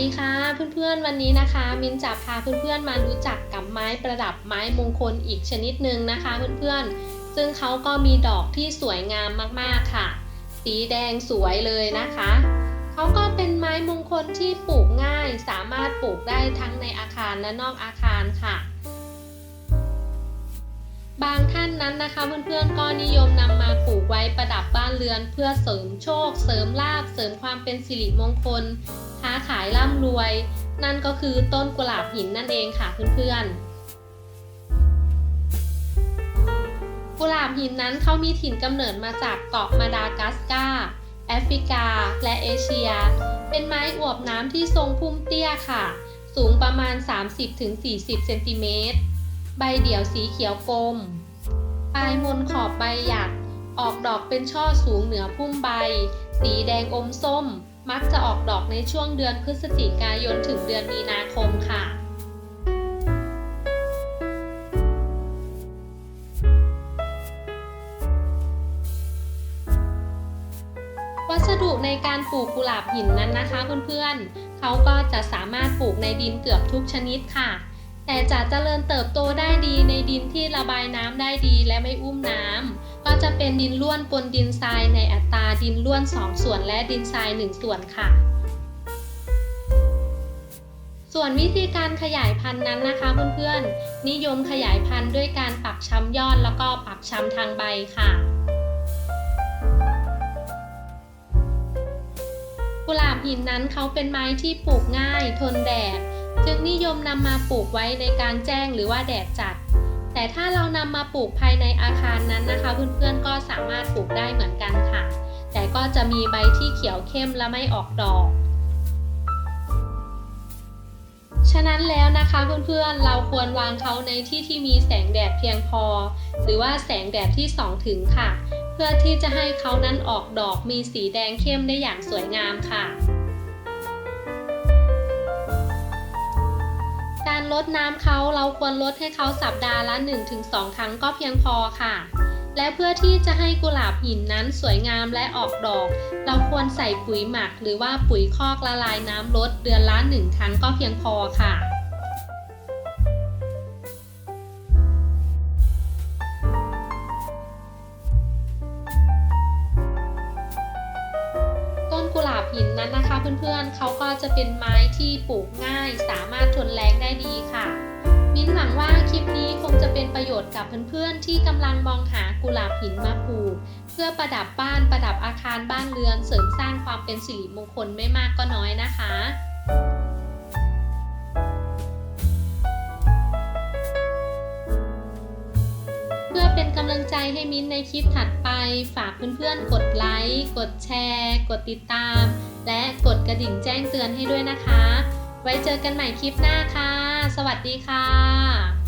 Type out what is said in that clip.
ดีค่ะเพื่อนๆวันนี้นะคะ มินจะพาเพื่อนๆมารู้จักกับไม้ประดับไม้มงคลอีกชนิดหนึ่งนะคะเพื่อนๆ ซึ่งเขาก็มีดอกที่สวยงามมากๆค่ะ สีแดงสวยเลยนะคะเขาก็เป็นไม้มงคลที่ปลูกง่าย สามารถปลูกได้ทั้งในอาคารและนอกอาคารค่ะ บางท่านนั้นนะคะเพื่อนๆก็นิยมนำมาปลูกไว้ประดับบ้านเรือน เพื่อเสริมโชค เสริมลาภเสริมความเป็นสิริมงคล ค้าขายร่ำรวย นั่นก็คือต้นกุหลาบหินนั่นเองค่ะเพื่อนๆ กุหลาบหินนั้นเขามีถิ่นกำเนิดมาจากเกาะมาดากัสการ์แอฟริกา และเอเชีย เป็นไม้อวบน้ำที่ทรงพุ่มเตี้ยค่ะ สูงประมาณ 30-40 เซนติเมตร ใบเดี่ยวสีเขียวกลม ปลายมนขอบใบหยัก ออกดอกเป็นช่อสูงเหนือพุ่มใบ สีแดงอมส้ม มักจะออกดอกในช่วงเดือนพฤศจิกายนถึงเดือนมีนาคมค่ะ วัสดุในการปลูกกุหลาบหินนั้นนะคะเพื่อนๆเขาก็จะสามารถปลูกในดินเกือบทุกชนิดค่ะ แต่จะเจริญเติบโตได้ดีในดินที่ระบายน้ำได้ดีและไม่อุ้มน้ำ ก็จะเป็นดินล้วนปนดินทรายในอัตราดินล้วน 2 ส่วนและดินทราย 1 ส่วนค่ะ ส่วนวิธีการขยายพันธุ์นั้นนะคะเพื่อนๆ นิยมขยายพันธุ์ด้วยการปักช้ำยอดแล้วก็ปักช้ำทางใบค่ะกุหลาบหินนั้นเขาเป็นไม้ที่ปลูกง่ายทนแดด จึงนิยมนำมาปลูกไว้ในกางแจ้งหรือว่าแดดจัด แต่ถ้าเรานำมาปลูกภายในอาคารนั้นนะคะ เพื่อนๆก็สามารถปลูกได้เหมือนกันค่ะ แต่ก็จะมีใบที่เขียวเข้มและไม่ออกดอก ฉะนั้นแล้วนะคะเพื่อนๆเราควรวางเขาในที่ที่มีแสงแดดเพียงพอ หรือว่าแสงแดดที่ส่องถึงค่ะ เพื่อที่จะให้เขานั้นออกดอกมีสีแดงเข้มได้อย่างสวยงามค่ะ รลดน้ำเขาเราควรลดให้เขาสัปดาห์ละ 1-2 ครั้งก็เพียงพอค่ะ และเพื่อที่จะให้กุหลาบหินนั้นสวยงามและออกดอก เราควรใส่ปุ๋ยหมักหรือว่าปุ๋ยคอกละลายน้ำลดเดือนละ 1 ครั้งก็เพียงพอค่ะ หินนั้นนะคะเพื่อนๆเขาก็จะเป็นไม้ที่ปลูกง่าย สามารถทนแรงได้ดีค่ะ มิ้นหวังว่าคลิปนี้คงจะเป็นประโยชน์กับเพื่อนๆ ที่กำลังมองหากุหลาบหินมาปลูก เพื่อประดับบ้านประดับอาคารบ้านเรือน เสริมสร้างความเป็นสิริมงคลไม่มากก็น้อยนะคะ พื่อเป็นกำลังใจให้มิ้นในคลิปถัดไป ฝากเพื่อนๆ กดไลค์ กดแชร์ กดติดตาม และกดกระดิ่งแจ้งเตือนให้ด้วยนะคะ ไว้เจอกันใหม่คลิปหน้าค่ะ สวัสดีค่ะ